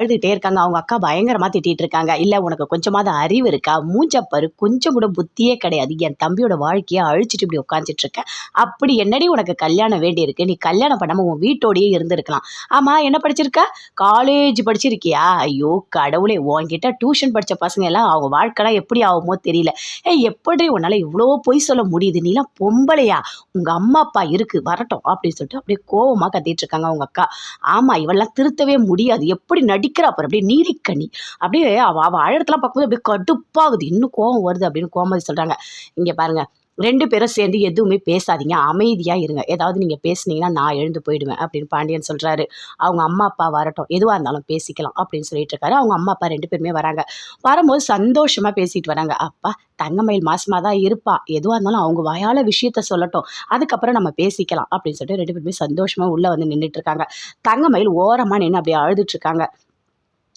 அழுதுகிட்டே இருக்காங்க. அவங்க அக்கா பயங்கரமாக திட்டிகிட்டு இருக்காங்க. இல்லை உனக்கு கொஞ்சமாவது அறிவு இருக்கா? மூஞ்சப்பாரு கொஞ்சம் கூட புத்தியே கிடையாது. என் தம்பியோட வாழ்க்கையை அழிச்சிட்டு இப்படி உட்காந்துட்டு இருக்க. அப்படி என்னடி உனக்கு கல்யாணம் வேண்டியிருக்கு? நீ கல்யாணம் பண்ணாமல் உன் வீட்டோடையே இருந்திருக்கலாம். ஆமாம் என்ன படிச்சிருக்க? காலேஜ் படிச்சிருக்கியா? ஐயோ கடவுளே. உன்கிட்ட டியூஷன் படித்த பசங்க எல்லாம் அவங்க வாழ்க்கைலாம் எப்படி ஆகுமோ தெரியல. ஏய் எப்படி உன்னால் இவ்வளோ பொய் சொல்ல முடியுது? நீலாம் பொம்பளையா. உங்கள் அம்மா அப்பா இருக்கு. வரட்டும். அப்படின்னு சொல்லிட்டு அப்படியே கோவமாக கத்திட்டு இருக்காங்க அவங்க அக்கா. ஆமாம் இவெல்லாம் திருத்தவே முடியாது. எப்படி நடிக்கிறா அப்படியே நீரிக்கண்ணி அப்படியே அவள் அவள் அழகத்தெல்லாம் பார்க்கும்போது அப்படியே கடுப்பாகுது. இன்னும் கோவம் வருது அப்படின்னு கோமதி சொல்கிறாங்க இங்கே பாருங்கள் ரெண்டு பேரும் சேர்ந்து எதுவுமே பேசாதீங்க அமைதியாக இருங்க. ஏதாவது நீங்கள் பேசுனீங்கன்னா நான் எழுந்து போயிடுவேன் அப்படின்னு பாண்டியன் சொல்கிறாரு அவங்க அம்மா அப்பா வரட்டும். எதுவாக இருந்தாலும் பேசிக்கலாம் அப்படின்னு சொல்லிட்டு இருக்காரு. அவங்க அம்மா அப்பா ரெண்டு பேருமே வராங்க. வரும்போது சந்தோஷமாக பேசிட்டு வராங்க. அப்பா தங்கமயில் மாசமாக தான் இருப்பா. எதுவாக இருந்தாலும் அவங்க வாயால் விஷயத்த சொல்லட்டும். அதுக்கப்புறம் நம்ம பேசிக்கலாம் அப்படின்னு சொல்லிட்டு ரெண்டு பேருமே சந்தோஷமாக உள்ளே வந்து நின்றுட்டு இருக்காங்க. தங்கமயில் ஓரமாக நின்று அப்படியே அழுதுட்டு இருக்காங்க.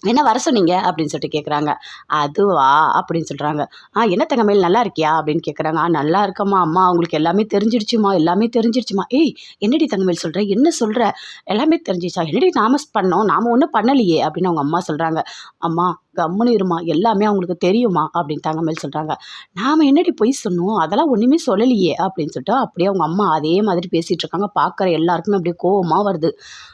என்ன வர சொன்னீங்க? அப்படின்னு சொல்லிட்டு கேட்குறாங்க அதுவா? அப்படின்னு சொல்கிறாங்க ஆ என்ன தங்கமையில் நல்லா இருக்கியா? அப்படின்னு கேட்குறாங்க ஆ நல்லா இருக்கம்மா அம்மா. அவங்களுக்கு எல்லாமே தெரிஞ்சிடுச்சுமா எல்லாமே தெரிஞ்சிடுச்சுமா ஏய் என்னடி தங்கமயில் சொல்கிற என்ன சொல்கிற எல்லாமே தெரிஞ்சிச்சா என்னடி நாம பண்ணோம்? நாம் ஒன்றும் பண்ணலையே அப்படின்னு அவங்க அம்மா சொல்கிறாங்க அம்மா கம்முன்னு இருமா எல்லாமே அவங்களுக்கு தெரியுமா? அப்படின்னு தங்கமேல் சொல்கிறாங்க நாம் என்னடி பொய் சொன்னோம்? அதெல்லாம் ஒன்றுமே சொல்லலையே அப்படின்னு சொல்லிட்டு அப்படியே அவங்க அம்மா அதே மாதிரி பேசிகிட்டு இருக்காங்க. பார்க்குற எல்லாருக்குமே அப்படியே கோவமாக வருது.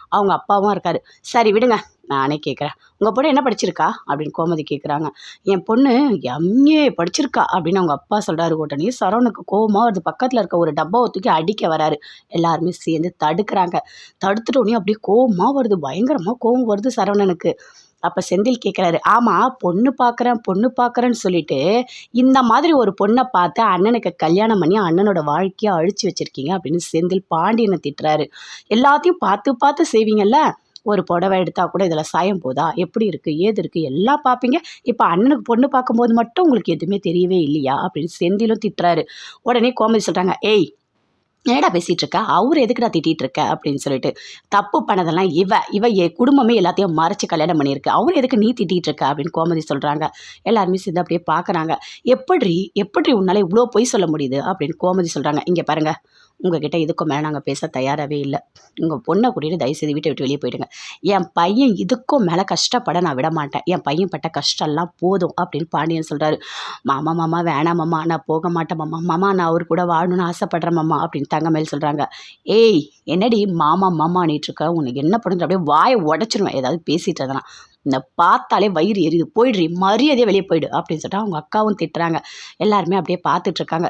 அவங்க அப்பாவும் இருக்காரு. சரி விடுங்க நானே கேட்குறேன் உங்கள் பொண்ணு என்ன படிச்சிருக்கா? அப்படின்னு கோமதி கேட்குறாங்க என் பொண்ணு எம்ஏ படிச்சிருக்கா அப்படின்னு அவங்க அப்பா சொல்கிறாரு உடனே சரவணுக்கு கோவமாக வருது. பக்கத்தில் இருக்க ஒரு டப்பாவை தூக்கி அடிக்க வராரு. எல்லாருமே சேர்ந்து தடுக்கிறாங்க. தடுத்துட்டோடனே அப்படியே கோவமாக வருது. பயங்கரமாக கோவம் வருது சரவணனுக்கு. அப்போ செந்தில் கேட்குறாரு ஆமாம் பொண்ணு பார்க்குறேன் பொண்ணு பார்க்குறேன்னு சொல்லிட்டு இந்த மாதிரி ஒரு பொண்ணை பார்த்து அண்ணனுக்கு கல்யாணம் பண்ணி அண்ணனோட வாழ்க்கையை அழிச்சு வச்சுருக்கீங்க அப்படின்னு செந்தில் பாண்டியனை திட்டுறாரு. எல்லாத்தையும் பார்த்து பார்த்து செய்வீங்கல்ல? ஒரு புடவை எடுத்தால் கூட இதில் சாயம் போதா? எப்படி இருக்குது ஏது இருக்குது எல்லாம் பார்ப்பீங்க. இப்போ அண்ணனுக்கு பொண்ணு பார்க்கும்போது மட்டும் உங்களுக்கு எதுவுமே தெரியவே இல்லையா? அப்படின்னு செந்திலும் திட்டுறாரு. உடனே கோமதி சொல்கிறாங்க ஏய் என்னடா பேசிகிட்டு இருக்க அவர் எதுக்குடா திட்டிகிட்டு இருக்க அப்படின்னு சொல்லிட்டு தப்பு பண்ணதெல்லாம் இவ இவ என் குடும்பமே எல்லாத்தையும் மறைச்சு கல்யாணம் பண்ணியிருக்கு. அவர் எதுக்கு நீ திட்டிகிட்டு இருக்க அப்படின்னு கோமதி சொல்கிறாங்க எல்லாருமே சேர்ந்து அப்படியே பார்க்குறாங்க எப்படி எப்படி உன்னால் இவ்வளோ பொய் சொல்ல முடியுது? அப்படின்னு கோமதி சொல்கிறாங்க இங்கே பாருங்கள் உங்ககிட்ட இதுக்கும் மேலே நாங்கள் பேச தயாராகவே இல்லை. உங்கள் பொண்ணை கூட்டிகிட்டு தயவுசெய்து வீட்டை விட்டு வெளியே போயிடுங்க. என் பையன் இதுக்கும் மேலே கஷ்டப்பட நான் விட மாட்டேன். என் பையன் பட்ட கஷ்டம்லாம் போதும் அப்படின்னு பாண்டியன் சொல்கிறாரு மாமா மாமா வேணாம் மாமா நான் போக மாட்டேன் மாமா. மாமா நான் அவர் கூட வாழணும்னு ஆசைப்படுறேன் மாமா அப்படின்னு தங்கமேல் சொல்கிறாங்க ஏய் என்னடி மாமா மாமா இருக்க? உனக்கு என்ன பண்ணுறது அப்படியே வாயை உடச்சிருவேன். ஏதாவது பேசிட்டு இருந்தேன்னா இந்த பார்த்தாலே வயிறு எரியுது. போயிடுறி மரியாதையே வெளியே போயிடு அப்படின்னு சொல்லிட்டு அவங்க அக்காவும் திட்டுறாங்க. எல்லாருமே அப்படியே பார்த்துட்ருக்காங்க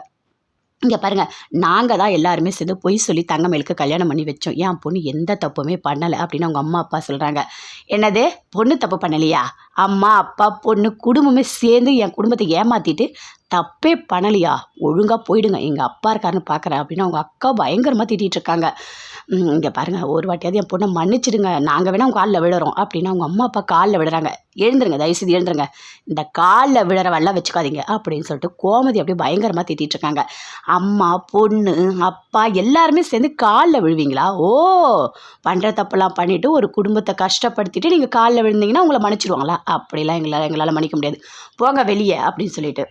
இங்கே பாருங்கள் நாங்கள் தான் எல்லாருமே சேர்ந்து பொய் சொல்லி தங்கமேலுக்கு கல்யாணம் பண்ணி வச்சோம். என் பொண்ணு எந்த தப்புமே பண்ணலை அப்படின்னு அவங்க அம்மா அப்பா சொல்கிறாங்க என்னது? பொண்ணு தப்பு பண்ணலையா? அம்மா அப்பா பொண்ணு குடும்பமே சேர்ந்து என் குடும்பத்தை ஏமாற்றிட்டு தப்பே பண்ணலையா? ஒழுங்காக போயிடுங்க. எங்கள் அப்பா இருக்காருன்னு பார்க்குறேன் அப்படின்னு அவங்க அக்கா பயங்கரமாக திட்டிகிட்டு இருக்காங்க. இங்கே பாருங்கள் ஒரு வாட்டியாவது என் பொண்ணை மன்னிச்சிடுங்க. நாங்கள் வேணால் உங்கள் காலில் விழுறோம். அப்படின்னு அவங்க அம்மா அப்பா காலில் விழுறாங்க. எழுந்துருங்க தயவுசெய்து எழுந்துருங்க. இந்த காலில் விழுறவெல்லாம் வச்சுக்காதீங்க அப்படின்னு சொல்லிட்டு கோமதி அப்படியே பயங்கரமாக திட்டிகிட்டு இருக்காங்க. அம்மா பொண்ணு அப்பா எல்லாருமே சேர்ந்து காலில் விழுவீங்களா? ஓ பண்ணுற தப்பெல்லாம் பண்ணிவிட்டு ஒரு குடும்பத்தை கஷ்டப்படுத்திட்டு நீங்கள் காலில் விழுந்தீங்கன்னா உங்களை மன்னிச்சிடுவாங்களா? அப்படிலாம் எங்களால் எங்களால் மன்னிக்க முடியாது. போங்க வெளியே அப்படின்னு சொல்லிட்டு.